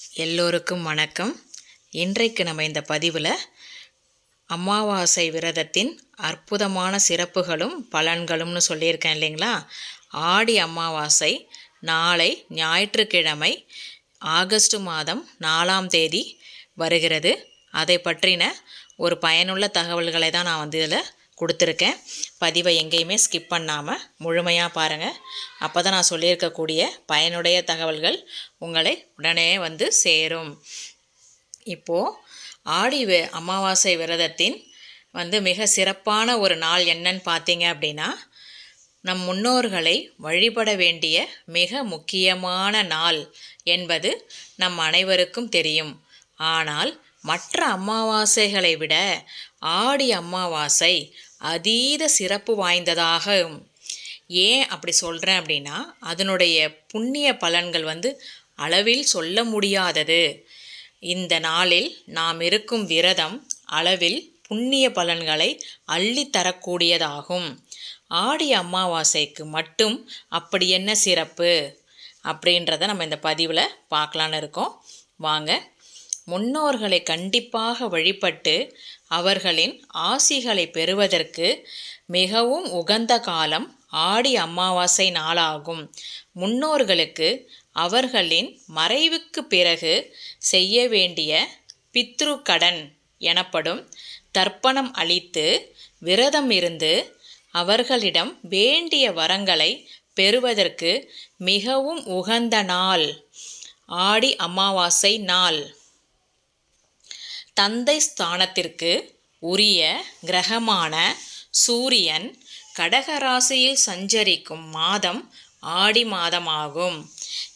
எல்லோருக்கும் வணக்கம். இன்றைக்கு நம்ம இந்த பதிவில் அமாவாசை விரதத்தின் அற்புதமான சிறப்புகளும் பலன்களும்னு சொல்லியிருக்கேன் இல்லைங்களா? ஆடி அமாவாசை நாளை ஞாயிற்றுக்கிழமை ஆகஸ்ட் மாதம் நாலாம் தேதி வருகிறது. அதை பற்றின ஒரு பயனுள்ள தகவல்களை தான் நான் வந்து இதில் கொடுத்துருக்கேன். பதிவை எங்கேயுமே ஸ்கிப் பண்ணாமல் முழுமையாக பாருங்கள் அப்போ தான் நான் சொல்லியிருக்கக்கூடிய பயனுடைய தகவல்கள் உங்களை உடனே வந்து சேரும். இப்போது ஆடி வி அமாவாசை விரதத்தின் வந்து மிக சிறப்பான ஒரு நாள் என்னன்னு பார்த்தீங்க அப்படின்னா நம் முன்னோர்களை வழிபட வேண்டிய மிக முக்கியமான நாள் என்பது நம் அனைவருக்கும் தெரியும். ஆனால் மற்ற அமாவாசைகளை விட ஆடி அமாவாசை அதீத சிறப்பு வாய்ந்ததாகும். ஏன் அப்படி சொல்கிறேன் அப்படின்னா அதனுடைய புண்ணிய பலன்கள் வந்து அளவில் சொல்ல முடியாதது. இந்த நாளில் நாம் இருக்கும் விரதம் அளவில் புண்ணிய பலன்களை அள்ளித்தரக்கூடியதாகும் ஆடி அமாவாசைக்கு மட்டும் அப்படி என்ன சிறப்பு? அப்படின்றத நம்ம இந்த பதிவில் பார்க்கலான்னு இருக்கோம். வாங்க முன்னோர்களை கண்டிப்பாக வழிபட்டு அவர்களின் ஆசிகளை பெறுவதற்கு மிகவும் உகந்த காலம் ஆடி அமாவாசை நாளாகும். முன்னோர்களுக்கு அவர்களின் மறைவுக்கு பிறகு செய்ய வேண்டிய பித்ரு கடன் எனப்படும் தர்ப்பணம் அளித்து விரதம் இருந்து அவர்களிடம் வேண்டிய வரங்களை பெறுவதற்கு மிகவும் உகந்த நாள் ஆடி அமாவாசை நாள். தந்தை ஸ்தானத்திற்கு உரிய கிரகமான சூரியன் கடகராசியில் சஞ்சரிக்கும் மாதம் ஆடி மாதமாகும்.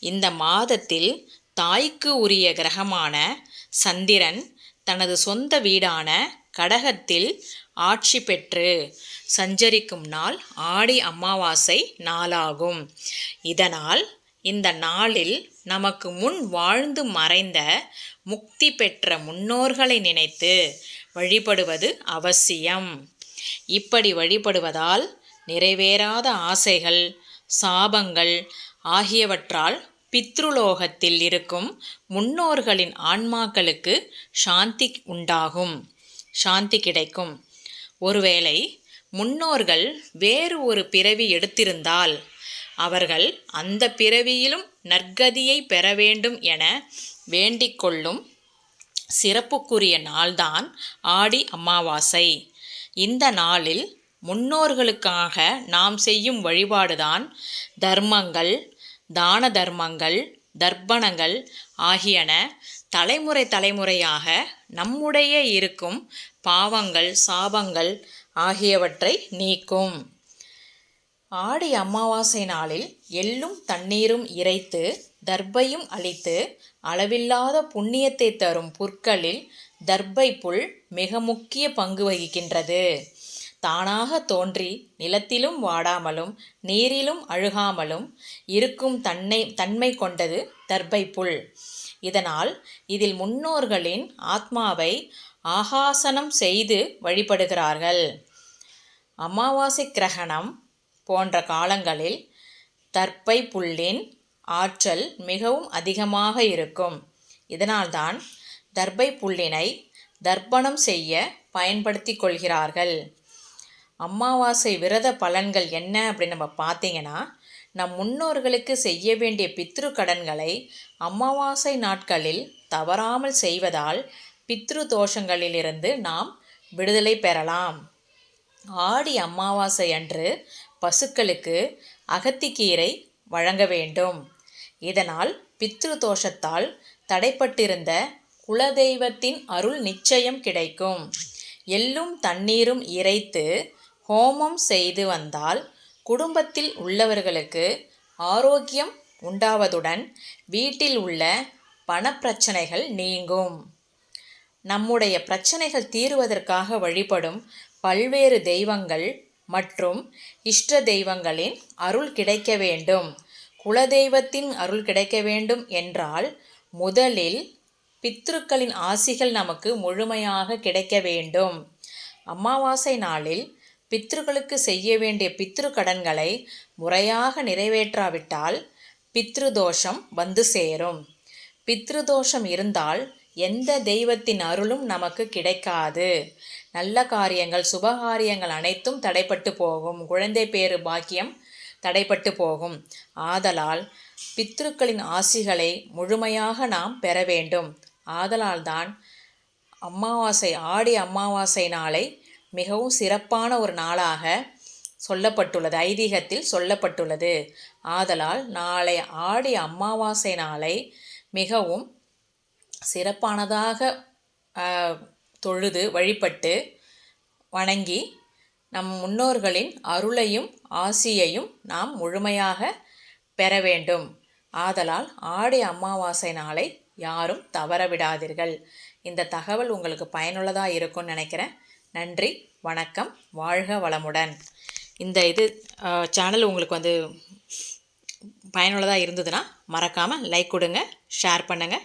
இந்த மாதத்தில் தாய்க்கு உரிய கிரகமான சந்திரன் தனது சொந்த வீடான கடகத்தில் ஆட்சி பெற்று சஞ்சரிக்கும் நாள் ஆடி அமாவாசை நாளாகும். இதனால் இந்த நாளில் நமக்கு முன் வாழ்ந்து மறைந்த முக்தி பெற்ற முன்னோர்களை நினைத்து வழிபடுவது அவசியம். இப்படி வழிபடுவதால் நிறைவேறாத ஆசைகள் சாபங்கள் ஆகியவற்றால் பித்ருலோகத்தில் இருக்கும் முன்னோர்களின் ஆன்மாக்களுக்கு சாந்தி உண்டாகும். சாந்தி கிடைக்கும். ஒருவேளை முன்னோர்கள் வேறு ஒரு பிறவி எடுத்திருந்தால் அவர்கள் அந்த பிறவியிலும் நற்கதியை பெற வேண்டும் என வேண்டிக்கொள்ளும் சிறப்புக்குரிய நாள்தான் ஆடி அமாவாசை. இந்த நாளில் முன்னோர்களுக்காக நாம் செய்யும் வழிபாடுதான் தர்மங்கள் தான தர்மங்கள் தர்ப்பணங்கள் ஆகியன தலைமுறை தலைமுறையாக நம்முடைய இருக்கும் பாவங்கள் சாபங்கள் ஆகியவற்றை நீக்கும். ஆடி அமாவாசை நாளில் எள்ளும் தண்ணீரும் இறைத்து தர்பையும் அளித்து அளவில்லாத புண்ணியத்தை தரும் புற்களில் தர்பை புல் மிக முக்கிய பங்கு வகிக்கின்றது. தானாக தோன்றி நிலத்திலும் வாடாமலும் நீரிலும் அழுகாமலும் இருக்கும் தன்னை தன்மை கொண்டது தர்பை புல். இதனால் இதில் முன்னோர்களின் ஆத்மாவை ஆகாசனம் செய்து வழிபடுகிறார்கள். அமாவாசை கிரகணம் போன்ற காலங்களில் தர்ப்பை புல்லின் ஆற்றல் மிகவும் அதிகமாக இருக்கும். இதனால்தான் தர்பை புல்லினை தர்ப்பணம் செய்ய பயன்படுத்தி கொள்கிறார்கள். அமாவாசை விரத பலன்கள் என்ன அப்படின்னு நம்ம பார்த்தீங்கன்னா நம் முன்னோர்களுக்கு செய்ய வேண்டிய பித்ரு கடன்களை அமாவாசை நாட்களில் தவறாமல் செய்வதால் பித்ரு தோஷங்களிலிருந்து நாம் விடுதலை பெறலாம். ஆடி அமாவாசை அன்று பசுக்களுக்கு அகத்திக்கீரை வழங்க வேண்டும். இதனால் பித்ரு தோஷத்தால் தடைப்பட்டிருந்த குலதெய்வத்தின் அருள் நிச்சயம் கிடைக்கும். எள்ளும் தண்ணீரும் இறைத்து ஹோமம் செய்து வந்தால் குடும்பத்தில் உள்ளவர்களுக்கு ஆரோக்கியம் உண்டாவதுடன் வீட்டில் உள்ள பணப்பிரச்சனைகள் நீங்கும். நம்முடைய பிரச்சனைகள் தீருவதற்காக வழிபடும் பல்வேறு தெய்வங்கள் மற்றும் இஷ்ட தெய்வங்களின் அருள் கிடைக்க வேண்டும். குலதெய்வத்தின் அருள் கிடைக்க வேண்டும் என்றால் முதலில் பித்ருக்களின் ஆசிகள் நமக்கு முழுமையாக கிடைக்க வேண்டும். அமாவாசை நாளில் பித்ருக்களுக்கு செய்ய வேண்டிய பித்ரு கடன்களை முறையாக நிறைவேற்றாவிட்டால் பித்ரு தோஷம் வந்து சேரும். பித்ருதோஷம் இருந்தால் எந்த தெய்வத்தின் அருளும் நமக்கு கிடைக்காது. நல்ல காரியங்கள் சுபகாரியங்கள் அனைத்தும் தடைப்பட்டு போகும். குழந்தை பேறு பாக்கியம் தடைப்பட்டு போகும். ஆதலால் பித்ருக்களின் ஆசிகளை முழுமையாக நாம் பெற வேண்டும். ஆதலால்தான் அமாவாசை ஆடி அமாவாசை நாளை மிகவும் சிறப்பான ஒரு நாளாக சொல்லப்பட்டுள்ளது ஐதீகத்தில் சொல்லப்பட்டுள்ளது. ஆதலால் நாளை ஆடி அமாவாசை நாளை மிகவும் சிறப்பானதாக தொழுது வழிபட்டு வணங்கி நம் முன்னோர்களின் அருளையும் ஆசியையும் நாம் முழுமையாக பெற வேண்டும். ஆதலால் ஆடி அமாவாசை நாளை யாரும் தவறவிடாதீர்கள். இந்த தகவல் உங்களுக்கு பயனுள்ளதாக இருக்கும்னு நினைக்கிறேன். நன்றி வணக்கம் வாழ்க வளமுடன். இந்த இது சேனல் உங்களுக்கு வந்து பயனுள்ளதாக இருந்ததுன்னா மறக்காமல் லைக் கொடுங்க ஷேர் பண்ணுங்கள்